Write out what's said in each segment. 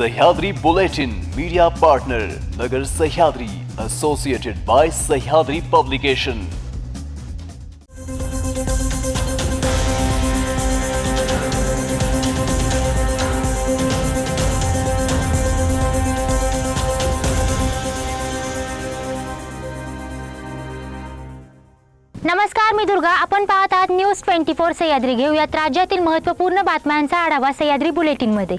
Sahyadri Bulletin media partner Nagar Sahyadri associated by Sahyadri publication नमस्कार मी दुर्गा. आपण पाहत आहात न्यूज ट्वेंटी फोर सह्याद्री. घेऊयात राज्यातील महत्त्वपूर्ण बातम्यांचा आढावा सह्याद्री बुलेटिनमध्ये.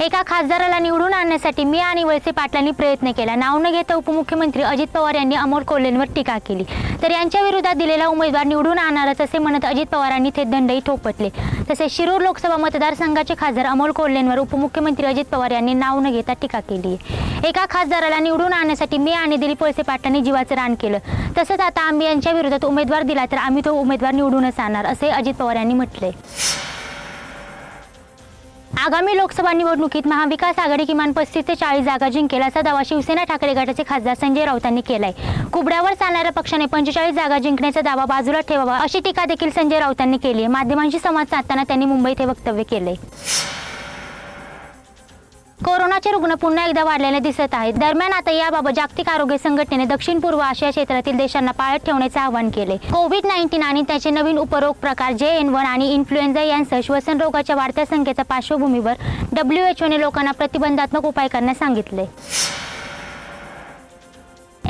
एका खासदाराला निवडून आणण्यासाठी मी आणि वळसे पाटलांनी प्रयत्न केला. नाव न घेता उपमुख्यमंत्री अजित पवार यांनी अमोल कोल्हेंवर टीका केली. तर यांच्या विरोधात दिलेला उमेदवार निवडून आणणारच असे म्हणत अजित पवारांनी थेट दंडही ठोपटले. तसेच शिरूर लोकसभा मतदारसंघाचे खासदार अमोल कोल्हेंवर उपमुख्यमंत्री अजित पवार यांनी नाव न घेता टीका केली. आहे एका खासदाराला निवडून आणण्यासाठी मी आणि दिलीप वळसे पाटलांनी जीवाचं रान केलं. तसंच आता आम्ही यांच्या विरोधात उमेदवार दिला तर आम्ही तो उमेदवार निवडूनच आणणार असे अजित पवार यांनी म्हटले. आगामी लोकसभा निवडणुकीत महाविकास आघाडी किमान पस्तीस ते चाळीस जागा जिंकेल असा दावा शिवसेना ठाकरे गटाचे खासदार संजय राऊतांनी केलाय. कुबड्यावर चालणाऱ्या पक्षाने पंचेचाळीस जागा जिंकण्याचा दावा बाजूला ठेवावा अशी टीका देखील संजय राऊतांनी केली आहे. माध्यमांशी संवाद साधताना त्यांनी मुंबईत हे वक्तव्य केले कोरोनाचे रुग्ण पुन्हा एकदा वाढलेले दिसत आहेत. दरम्यान आता याबाबत जागतिक आरोग्य संघटनेने दक्षिण पूर्व आशिया क्षेत्रातील देशांना पाळत ठेवण्याचे आवाहन केले. कोविड नाईन्टीन आणि त्याचे नवीन उपरोग प्रकार जे एन वन आणि इन्फ्लुएन्झा यांसह श्वसन रोगाच्या वाढत्या संख्येच्या पार्श्वभूमीवर डब्ल्यूएचओने लोकांना प्रतिबंधात्मक उपाय करण्यास सांगितले.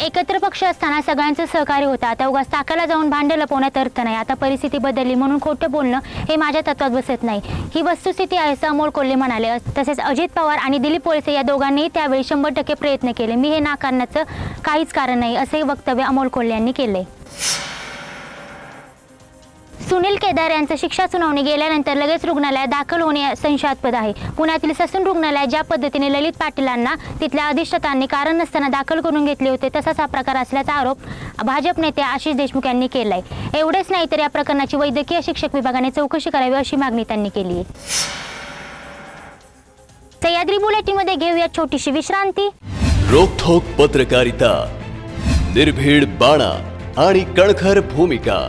एकत्र पक्ष असताना सगळ्यांचं सहकार्य होतं. आता उगाच ताकाला जाऊन भांडे लपवण्यात अर्थ नाही. आता परिस्थिती बदलली म्हणून खोटं बोलणं हे माझ्या तत्वात बसत नाही. ही वस्तुस्थिती आहे असं अमोल कोल्हे म्हणाले. तसेच अजित पवार आणि दिलीप वळसे या दोघांनीही त्यावेळी शंभर टक्के प्रयत्न केले. मी हे नाकारण्याचं काहीच कारण नाही असे वक्तव्य अमोल कोल्हे यांनी केले सुनील केदार यांचं शिक्षा सुनावणी गेल्यानंतर लगेच रुग्णालयात दाखल होणे संशयास्पद आहे. पुण्यातील ससून रुग्णालयात ज्या पद्धतीने ललित पाटीलांना तिथल्या अधिष्ठातांनी कारण नसताना दाखल करून घेतले होते तसाच हा प्रकार असल्याचा आरोप भाजप नेते आशिष देशमुख यांनी केलाय. एवढेच नाही तर या प्रकरणाची वैद्यकीय शिक्षक विभागाने चौकशी करावी अशी मागणी त्यांनी केली आहे. सह्याद्री बुलेटिनमध्ये घेऊया छोटीशी विश्रांती. रोखोक पत्रकारिता निर्भीड बाणा आणि कणखर भूमिका.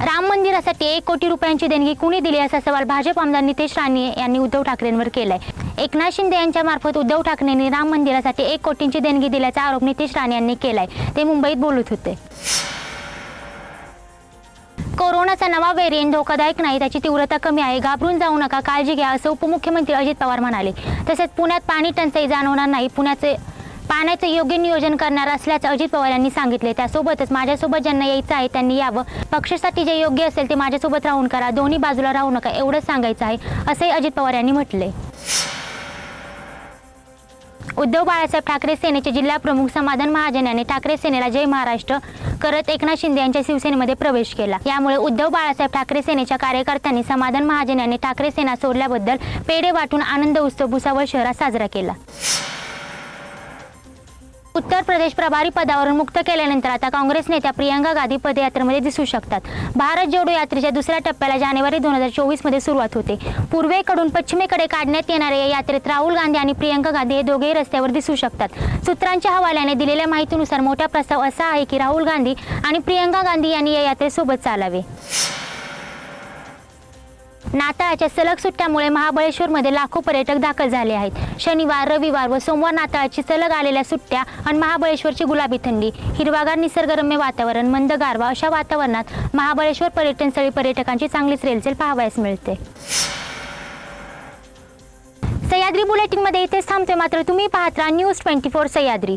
राम मंदिरासाठी एक कोटी रुपयांची देणगी कुणी दिली असा सवाल भाजप आमदार नितेश राणे यांनी उद्धव ठाकरेंवर केलाय. एकनाथ शिंदे यांच्या मार्फत उद्धव ठाकरेंनी राम मंदिरासाठी एक कोटींची देणगी दिल्याचा आरोप नितेश राणे यांनी केलाय. ते मुंबईत बोलत होते. कोरोनाचा नवा व्हेरियंट धोकादायक नाही त्याची तीव्रता कमी आहे. घाबरून जाऊ नका काळजी घ्या असं उपमुख्यमंत्री अजित पवार म्हणाले. तसेच पुण्यात पाणी टंचाई जाणवणार नाही. पुण्याचे पाण्याचं योग्य नियोजन करणार असल्याचं अजित पवार यांनी सांगितले त्यासोबतच माझ्यासोबत ज्यांना यायचं आहे त्यांनी यावं. पक्षासाठी जे योग्य असेल ते माझ्यासोबत राहून करा. दोन्ही बाजूला राहू नका. एवढंच सांगायचं आहे असंही अजित पवार यांनी म्हटले उद्धव बाळासाहेब ठाकरे सेनेचे जिल्हा प्रमुख समाधान महाजन यांनी ठाकरे सेनेला जय महाराष्ट्र करत एकनाथ शिंदे यांच्या शिवसेनेमध्ये प्रवेश केला. यामुळे उद्धव बाळासाहेब ठाकरे सेनेच्या कार्यकर्त्यांनी समाधान महाजन यांनी ठाकरे सेना सोडल्याबद्दल पेढे वाटून आनंद उत्सव भुसावळ शहरात साजरा केला. उत्तर प्रदेश प्रभारी पदावरून मुक्त केल्यानंतर आता काँग्रेस नेत्या प्रियंका गांधी पदयात्रेमध्ये दिसू शकतात. भारत जोडो यात्रेच्या दुसऱ्या टप्प्याला जानेवारी दोन हजार चोवीसमध्ये सुरुवात होते. पूर्वेकडून पश्चिमेकडे काढण्यात येणाऱ्या या यात्रेत राहुल गांधी आणि प्रियंका गांधी हे दोघेही रस्त्यावर दिसू शकतात. सूत्रांच्या हवाल्याने दिलेल्या माहितीनुसार मोठा प्रस्ताव असा आहे की राहुल गांधी आणि प्रियंका गांधी यांनी या यात्रेसोबत चालावे. नाताळाच्या सलग सुट्ट्यामुळे महाबळेश्वरमध्ये लाखो पर्यटक दाखल झाले आहेत. शनिवार रविवार व सोमवार नाताळाची सलग आलेल्या सुट्ट्या आणि महाबळेश्वरची गुलाबी थंडी हिरवागार निसर्गरम्य वातावरण मंद गारवा अशा वातावरणात महाबळेश्वर पर्यटनस्थळी पर्यटकांची चांगलीच रेलचेल पाहावयास मिळते. सह्याद्री बुलेटिनमध्ये इथेच थांबते मात्र तुम्ही पाहत राहा न्यूज ट्वेंटी फोर सह्याद्री.